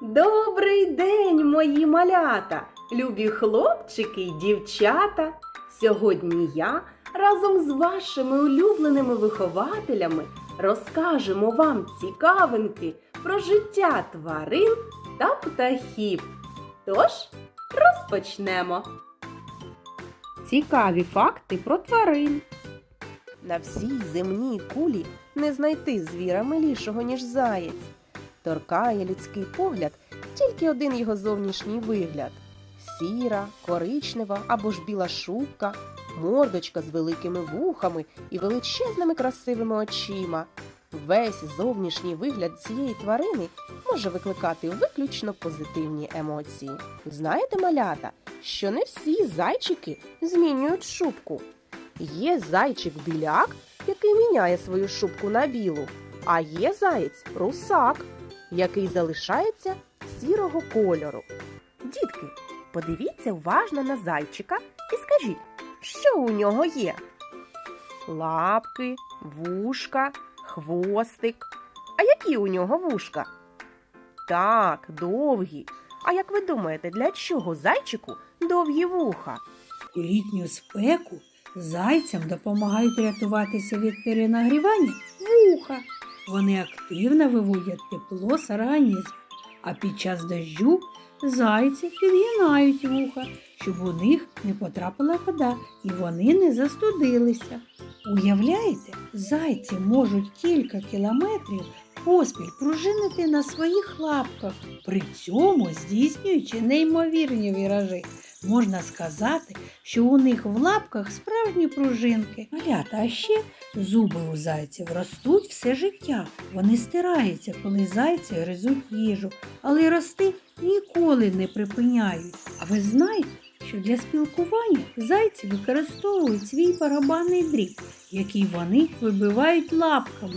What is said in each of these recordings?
Добрий день, мої малята, любі хлопчики й дівчата. Сьогодні я разом з вашими улюбленими вихователями розкажемо вам цікавинки про життя тварин та птахів. Тож розпочнемо. Цікаві факти про тварин. На всій земній кулі не знайти звіра милішого, ніж заєць. Торкає людський погляд тільки один його зовнішній вигляд: сіра, коричнева або ж біла шубка, мордочка з великими вухами і величезними красивими очима. Весь зовнішній вигляд цієї тварини може викликати виключно позитивні емоції. Знаєте, малята, що не всі зайчики змінюють шубку. Є зайчик-біляк, який міняє свою шубку на білу, а є заєць русак, який залишається сірого кольору. Дітки, подивіться уважно на зайчика і скажіть, що у нього є? Лапки, вушка, хвостик. А які у нього вушка? Так, довгі. А як ви думаєте, для чого зайчику довгі вуха? У літню спеку зайцям допомагають рятуватися від перенагрівання вуха. Вони активно виводять тепло з організму, а під час дощу зайці підгинають вуха, щоб у них не потрапила вода і вони не застудилися. Уявляєте, зайці можуть кілька кілометрів поспіль пружинити на своїх лапках, при цьому здійснюючи неймовірні віражі. Можна сказати, що у них в лапках справжні пружинки. Малята, а ще зуби у зайців ростуть все життя. Вони стираються, коли зайці гризуть їжу, але рости ніколи не припиняють. А ви знаєте, що для спілкування зайці використовують свій барабанний дріб, який вони вибивають лапками.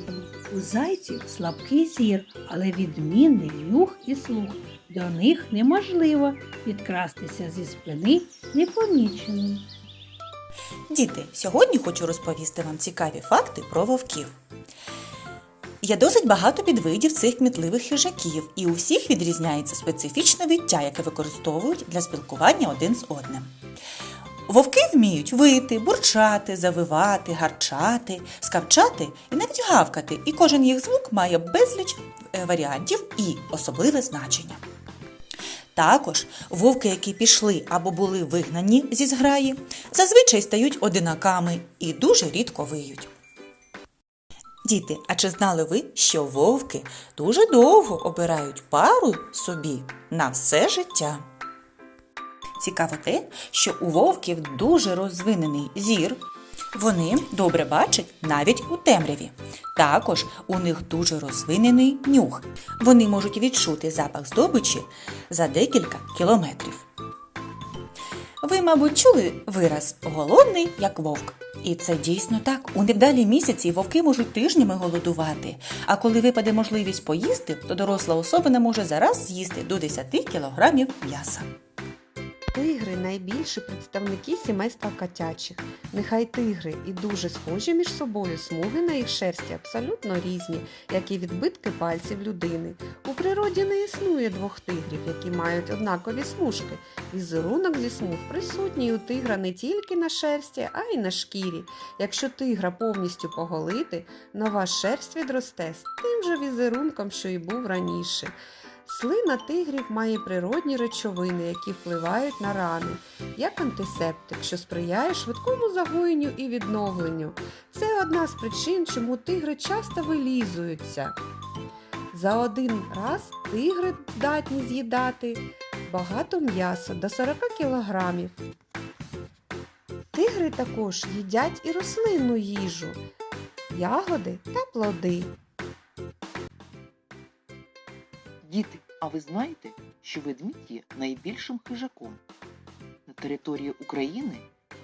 У зайців слабкий зір, але відмінний нюх і слух. До них неможливо підкрастися зі спини непоміченим. Діти, сьогодні хочу розповісти вам цікаві факти про вовків. Є досить багато підвидів цих кмітливих хижаків, і у всіх відрізняється специфічне виття, яке використовують для спілкування один з одним. Вовки вміють вити, бурчати, завивати, гарчати, скавчати і навіть гавкати, і кожен їх звук має безліч е, варіантів і особливе значення. Також вовки, які пішли або були вигнані зі зграї, зазвичай стають одинаками і дуже рідко виють. Діти, а чи знали ви, що вовки дуже довго обирають пару собі на все життя? Цікаво те, що у вовків дуже розвинений зір. Вони добре бачать навіть у темряві. Також у них дуже розвинений нюх. Вони можуть відчути запах здобичі за декілька кілометрів. Ви, мабуть, чули вираз голодний, як вовк. І це дійсно так. У невдалі місяці вовки можуть тижнями голодувати, а коли випаде можливість поїсти, то доросла особа не може зараз з'їсти до 10 кілограмів м'яса. Тигри найбільші представники сімейства котячих. Нехай тигри і дуже схожі між собою, смуги на їх шерсті абсолютно різні, як і відбитки пальців людини. У природі не існує двох тигрів, які мають однакові смужки. Візерунок зі смуг присутній у тигра не тільки на шерсті, а й на шкірі. Якщо тигра повністю поголити, нова шерсть відросте з тим же візерунком, що й був раніше. Слина тигрів має природні речовини, які впливають на рани, як антисептик, що сприяє швидкому загоєнню і відновленню. Це одна з причин, чому тигри часто вилізуються. За один раз тигри здатні з'їдати багато м'яса до 40 кілограмів. Тигри також їдять і рослинну їжу, ягоди та плоди. Діти, а ви знаєте, що ведмідь є найбільшим хижаком? На території України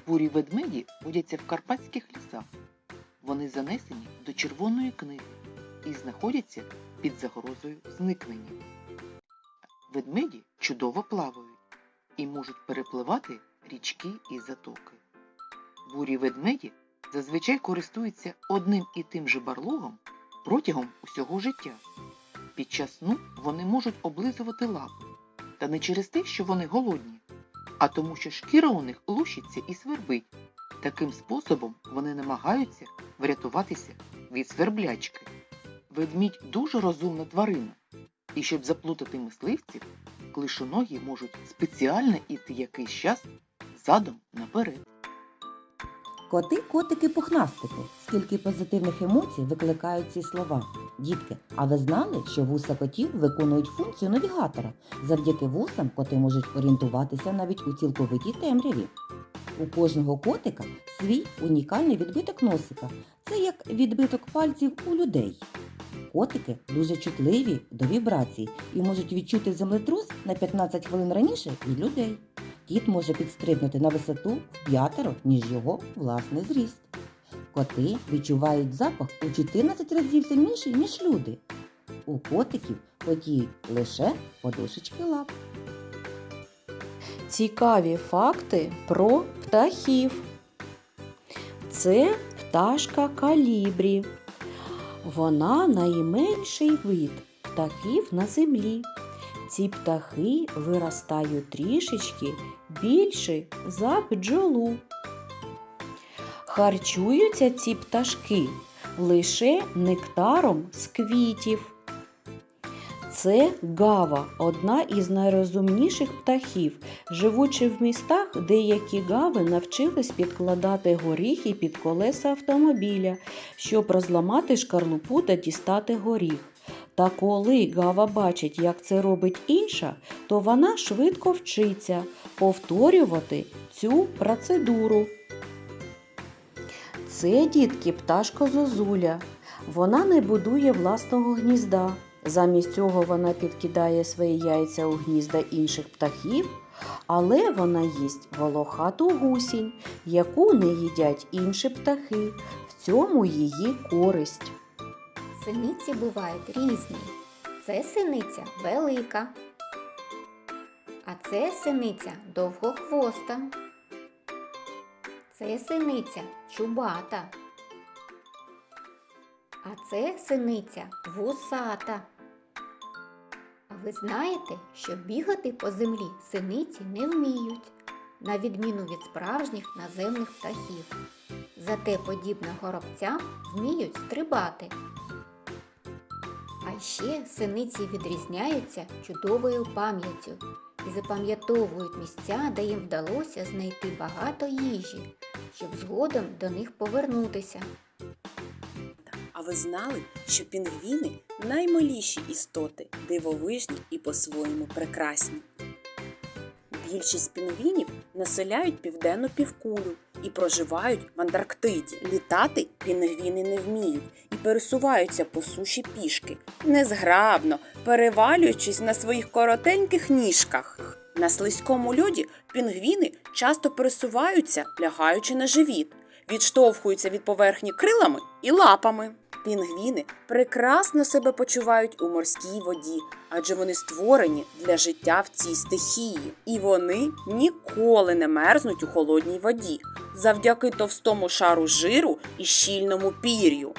бурі ведмеді водяться в карпатських лісах. Вони занесені до Червоної книги і знаходяться під загрозою зникнення. Ведмеді чудово плавають і можуть перепливати річки і затоки. Бурі ведмеді зазвичай користуються одним і тим же барлогом протягом усього життя. Під час сну вони можуть облизувати лапи. Та не через те, що вони голодні, а тому, що шкіра у них лущиться і свербить. Таким способом вони намагаються врятуватися від сверблячки. Ведмідь дуже розумна тварина, і щоб заплутати мисливців, клишоногі можуть спеціально іти якийсь час задом наперед. Коти, котики, пухнастики. Скільки позитивних емоцій викликають ці слова. Дітки, а ви знали, що вуса котів виконують функцію навігатора? Завдяки вусам коти можуть орієнтуватися навіть у цілковитій темряві. У кожного котика свій унікальний відбиток носика. Це як відбиток пальців у людей. Котики дуже чутливі до вібрацій і можуть відчути землетрус на 15 хвилин раніше від людей. Кіт може підстрибнути на висоту в п'ятеро, ніж його власний зріст. Коти відчувають запах у 14 разів сильніший, ніж люди. У котиків потіють лише подушечки лап. Цікаві факти про птахів. Це пташка калібрі. Вона найменший вид птахів на землі. Ці птахи виростають трішечки більше за бджолу. Харчуються ці пташки лише нектаром з квітів. Це гава, одна із найрозумніших птахів. Живучи в містах, деякі гави навчились підкладати горіхи під колеса автомобіля, щоб розламати шкарлупу та дістати горіх. Та коли гава бачить, як це робить інша, то вона швидко вчиться повторювати цю процедуру. Це дітки пташка Зозуля. Вона не будує власного гнізда. Замість цього вона підкидає свої яйця у гнізда інших птахів, але вона їсть волохату гусінь, яку не їдять інші птахи. В цьому її користь. Синиці бувають різні. Це синиця велика. А це синиця довгохвоста. Це синиця чубата. А це синиця вусата. А ви знаєте, що бігати по землі синиці не вміють, на відміну від справжніх наземних птахів. Зате подібно горобцям вміють стрибати. Ще синиці відрізняються чудовою пам'яттю і запам'ятовують місця, де їм вдалося знайти багато їжі, щоб згодом до них повернутися. А ви знали, що пінгвіни наймиліші істоти, дивовижні і по-своєму прекрасні? Більшість пінгвінів населяють південну півкулю і проживають в Антарктиді. Літати пінгвіни не вміють і пересуваються по суші пішки, незграбно, перевалюючись на своїх коротеньких ніжках. На слизькому льоді пінгвіни часто пересуваються, лягаючи на живіт, відштовхуються від поверхні крилами і лапами. Пінгвіни прекрасно себе почувають у морській воді, адже вони створені для життя в цій стихії, і вони ніколи не мерзнуть у холодній воді завдяки товстому шару жиру і щільному пір'ю.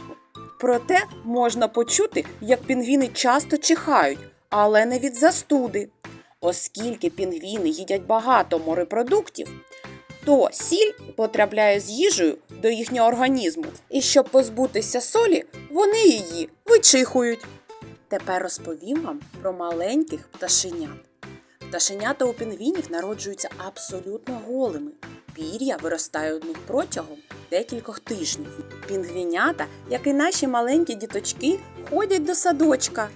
Проте можна почути, як пінгвіни часто чихають, але не від застуди. Оскільки пінгвіни їдять багато морепродуктів, то сіль потрапляє з їжею до їхнього організму, і щоб позбутися солі, вони її вичихують. Тепер розповім вам про маленьких пташенят. Пташенята у пінгвінів народжуються абсолютно голими. Пір'я виростає у них протягом декількох тижнів. Пінгвінята, як і наші маленькі діточки, ходять до садочка.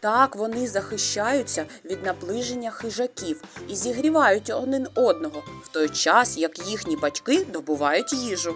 Так вони захищаються від наближення хижаків і зігрівають один одного в той час, як їхні батьки добувають їжу.